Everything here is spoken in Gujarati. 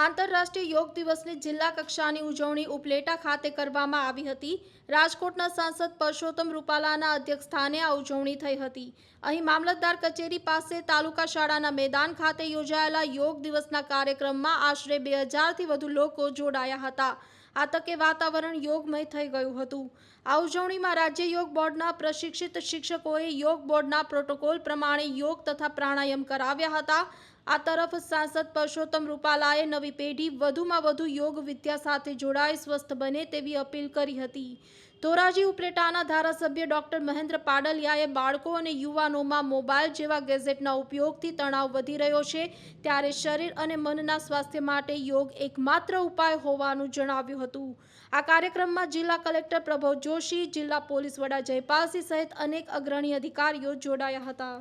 આંતરરાષ્ટ્રીય યોગ દિવસની જિલ્લા કક્ષાની ઉજવણી ઉપલેટા ખાતે કરવામાં આવી હતી. રાજકોટના સાંસદ પરસોત્તમ રૂપાલાના અધ્યક્ષસ્થાને આ ઉજવણી થઈ હતી. અહીં મામલતદાર કચેરી પાસે તાલુકા શાળાના મેદાન ખાતે યોજાયેલા યોગ દિવસના કાર્યક્રમમાં આશરે બે હજારથી વધુ લોકો જોડાયા હતા. આ તકે વાતાવરણ યોગમય થઈ ગયું હતું. આ ઉજવણીમાં રાજ્ય યોગ બોર્ડના પ્રશિક્ષિત શિક્ષકોએ યોગ બોર્ડના પ્રોટોકોલ પ્રમાણે યોગ તથા પ્રાણાયામ કરાવ્યા હતા. આ તરફ સાંસદ પરસોત્તમ રૂપાલાએ નવી પેઢી વધુમાં વધુ યોગ વિદ્યા સાથે જોડાય, સ્વસ્થ બને તેવી અપીલ કરી હતી. ધોરાજી ઉપલેટાના ધારાસભ્ય ડોક્ટર મહેન્દ્ર પાડલિયાએ બાળકો અને યુવાનોમાં મોબાઈલ જેવા ગેઝેટના ઉપયોગથી તણાવ વધી રહ્યો છે. ત્યારે શરીર અને મનના સ્વાસ્થ્ય માટે યોગ એકમાત્ર ઉપાય હોવાનું જણાવ્યું હતું. આ કાર્યક્રમમાં જિલ્લા કલેક્ટર પ્રભવ જોશી, જિલ્લા પોલીસ વડા જયપાલસિંહ સહિત અનેક અગ્રણી અધિકારીઓ જોડાયા હતા.